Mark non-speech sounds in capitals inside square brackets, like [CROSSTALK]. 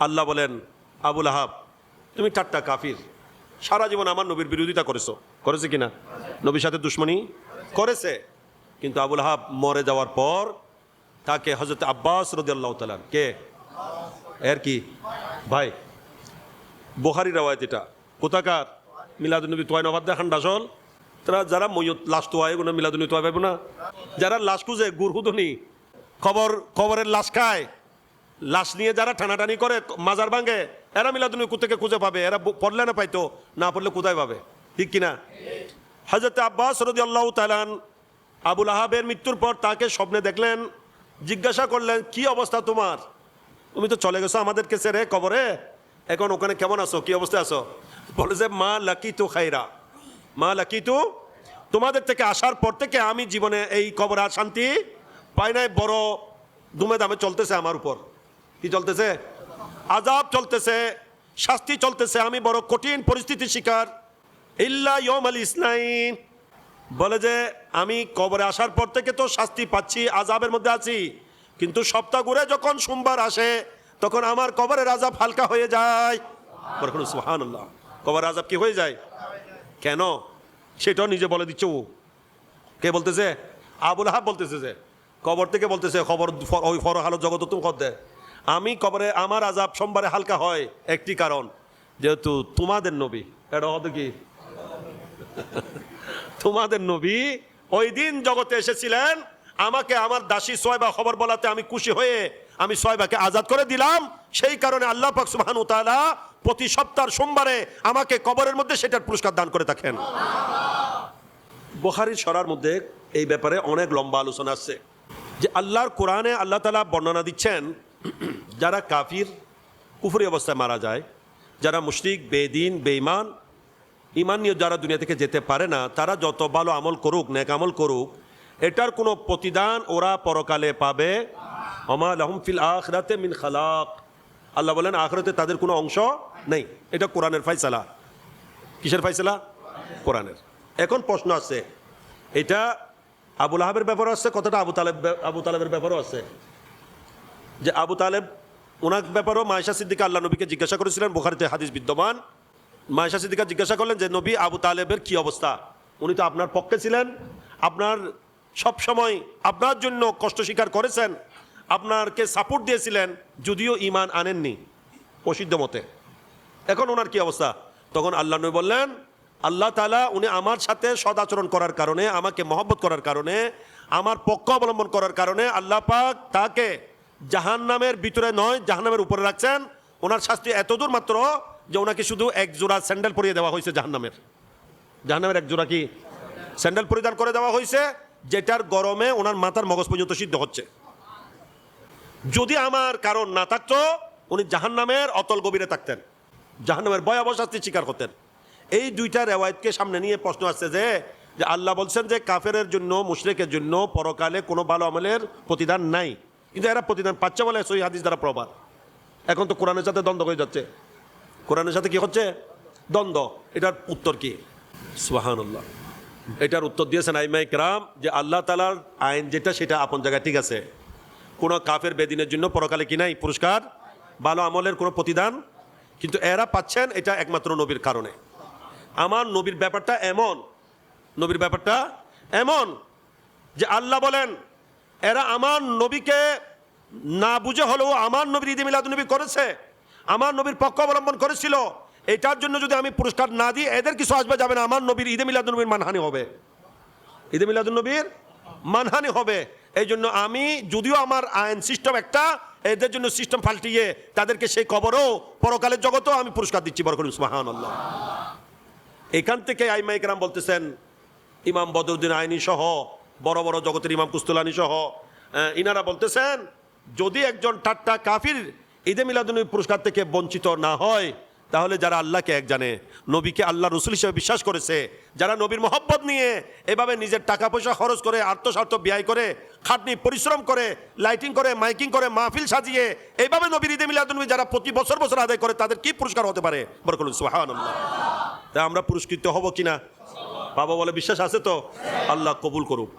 আল্লাহ বলেন, আবুল আহাব, তুমি ঠাট্টা কাফির। সারা জীবন আমার নবীর বিরোধিতা করেছ। করেছে কিনা? নবীর সাথে দুশ্মনী? করেছে। কিন্তু আবুল আহাব মরে যাওয়ার পর তাকে হজরত আব্বাস রদিয়াল্লাহ তালান কে? এর কি? ভাই বোহারি রাওয়ায়ত এটা। কোথাকার? মিলাদুলনবী নবাদ হান্ডাসল। তারা যারা ময়ত লাশ তোয়াই কোনো মিলাদুলনবী তোয়াই পাইব না। যারা লাশ খুঁজে গুরহুদনি খবর খবরের লাশ খায়। লাশ নিয়ে যারা টানাটানি করে মাজার ভাঙে, এরা মিলাদুলনবী কোথেকে খুঁজে পাবে? এরা পড়লে না পাইতো, না পড়লে কোথায় পাবে? ঠিক কিনা? হজরত আব্বাস রদি আল্লাহ তালান আবুল আহাবের মৃত্যুর পর তাকে স্বপ্নে দেখলেন, জিজ্ঞাসা করলেন, কি অবস্থা তোমার? তুমি তো চলে গেছো আমাদেরকে ছেড়ে কবরে। এখন ওখানে কেমন আছো? কি অবস্থায় আছো? বলে যে, মা লাকি তু খাইরা। মা লাকি তু তোমাদের থেকে আসার পর থেকে আমি জীবনে এই কবর আর শান্তি পাই নাই, বড় দুমে দামে চলতেছে আমার উপর। কি চলতেছে? আজাব চলতেছে, শাস্তি চলতেছে। আমি বড় কঠিন পরিস্থিতির শিকার। ইল্লা ইয়ম আল ইসনাইন। বলে যে, আমি কবরে আসার পর থেকে তো শাস্তি পাচ্ছি, আজাবের মধ্যে আছি। কিন্তু সপ্তাহ ঘুরে যখন সোমবার আসে, তখন আমার কবরের আজাব হালকা হয়ে যায়। কবরের আজাব কি হয়ে যায়? কেন? সেটাও নিজে বলে দিচ্ছে ও। কে বলতেছে? আবুল হাব বলতেছে যে, কবর থেকে বলতেছে, খবর ওই ফর হালত জগত তুমি কর দে আমি কবরে, আমার আজাব সোমবারে হালকা হয়। একটি কারণ, যেহেতু তোমাদের নবী, এটা হতো কি? [LAUGHS] তোমাদের নবী ওই দিন জগতে এসেছিলেন, আমাকে আমার দাসী সোয়বা খবর বলাতে আমি খুশি হয়ে আমি সোয়বাকে আজাদ করে দিলাম। সেই কারণে আল্লাহ পাক সুবহানাহু ওয়া তাআলা প্রতি সপ্তাহ সোমবারে আমাকে কবরের মধ্যে সেটার পুরস্কার দান করে থাকেন। বুখারীর সরার মধ্যে এই ব্যাপারে অনেক লম্বা আলোচনা আছে। যে আল্লাহর কোরআনে আল্লাহ তালা বর্ণনা দিচ্ছেন [CLEARS THROAT] যারা কাফির, কুফরি অবস্থায় মারা যায়, যারা মুশরিক, বেদিন, বেঈমান ইমান নিয়ে যারা দুনিয়া থেকে যেতে পারে না, তারা যত ভালো আমল করুক, নেক আমল করুক, এটার কোনো প্রতিদান ওরা পরকালে পাবে অমা লাহুম ফিল আখরাতে মিন খালাক। আল্লাহ বলেন, আখরাতে তাদের কোনো অংশ নেই। এটা কোরআনের ফাইসালা। কিসের ফাইসালা? কোরআনের। এখন প্রশ্ন আছে, এটা আবুল আহাবের ব্যাপারও আছে, কথাটা আবু তালেব আবু তালেবের ব্যাপারও আছে। যে আবু তালেব, ওনার ব্যাপারেও মায়েশা সিদ্দিকা আল্লাহ নবীকে জিজ্ঞাসা করেছিলেন, বোখারিতে হাদিস বিদ্যমান। মায়েশা সিদ্দিকা জিজ্ঞাসা করলেন যে, নবী, আবু তালেবের কি অবস্থা? উনি তো আপনার পক্ষে ছিলেন, আপনার সব সময় আপনার জন্য কষ্ট স্বীকার করেছেন, আপনারকে সাপোর্ট দিয়েছিলেন, যদিও ইমান আনেননি প্রসিদ্ধ মতে। এখন ওনার কি অবস্থা? তখন আল্লাহ নবী বললেন, আল্লাহ তালা উনি আমার সাথে সদাচরণ করার কারণে, আমাকে মহব্বত করার কারণে, আমার পক্ষ অবলম্বন করার কারণে আল্লাহ পাক তাকে জাহান্নামের ভিতরে নয়, জাহান্নামের উপরে রাখছেন। ওনার শাস্তি এতদূর মাত্র যে ওনাকে শুধু এক জোড়া স্যান্ডেল পরিয়ে দেওয়া হয়েছে জাহান্নামের। জাহান্নামের এক জোড়া কি স্যান্ডেল পরিধান করে দেওয়া হয়েছে, যেটার গরমে ওনার মাথার মগজ পর্যন্ত সিদ্ধ হচ্ছে। যদি আমার কারণ না থাকতো, উনি জাহান্নামের অতল গভীরে থাকতেন। জাহান্নামের ভয়াবহ শাস্তি স্বীকার করতেন এই দুইটা রেওয়ায়তকে সামনে নিয়ে প্রশ্ন আসছে যে যে আল্লাহ বলছেন যে কাফেরের জন্য, মুশরিকের জন্য পরকালে কোনো ভালো আমলের প্রতিদান নাই। কিন্তু এরা প্রতিদান, পাচ্ছে বলে সই হাদিস দ্বারা প্রবাদ। এখন তো কোরআনের সাথে দ্বন্দ্ব হয়ে যাচ্ছে। কোরআনের সাথে কি হচ্ছে? দ্বন্দ্ব। এটার উত্তর কি? সুহানুল্লাহ এটার উত্তর দিয়েছেন আইমাই কেরাম যে আল্লাহ তালার আইন যেটা, সেটা আপন জায়গায় ঠিক আছে। কোনো কাফের বেদিনের জন্য পরকালে কি নাই? পুরস্কার? ভালো আমলের কোনো প্রতিদান? কিন্তু এরা পাচ্ছেন এটা একমাত্র নবীর কারণে। আমার নবীর ব্যাপারটা এমন। নবীর ব্যাপারটা এমন যে আল্লাহ বলেন এরা আমার নবীকে না বুঝে হলেও আমার নবীর ঈদে মিলাদ নবী করেছে, আমার নবীর পক্ষ অবলম্বন করেছিল। এটার জন্য যদি আমি পুরস্কার না দিই, এদের কিছু আসবে যাবে না। আমার নবীর ঈদে নবীর মানহানি হবে। ঈদে মিলাদ নবীর মানহানি হবে। এই জন্য আমি, যদিও আমার আইন সিস্টেম একটা, এদের জন্য সিস্টেম পাল্টিয়ে তাদেরকে সেই কবরও পরকালের জগতেও আমি পুরস্কার দিচ্ছি বড় করি সুবাহান আল্লাহ এখান থেকে আইমাই কেরাম বলতেছেন, ইমাম বদরুদ্দিন আইনি সহ বড় বড় জগতের ইমাম কুস্তুলানি সহ ইনারা বলতেছেন, যদি একজন টাট্টা কাফির ঈদে মিলাদুনবী পুরস্কার থেকে বঞ্চিত না হয়, তাহলে যারা আল্লাহকে এক জানে, নবীকে আল্লাহ রসুল হিসেবে বিশ্বাস করেছে, যারা নবীর মহব্বত নিয়ে এভাবে নিজের টাকা পয়সা খরচ করে, আত্মস্বার্থ ব্যয় করে, খাটনি, পরিশ্রম করে, লাইটিং করে, মাইকিং করে, মাহফিল সাজিয়ে এইভাবে নবীর ঈদে মিলাদুনবী যারা প্রতি বছর বছর আদায় করে, তাদের কি পুরস্কার হতে পারে? বরকল সুহান তা আমরা পুরস্কৃত হব কিনা? পাবো বলে বিশ্বাস আছে তো? আল্লাহ কবুল করুক।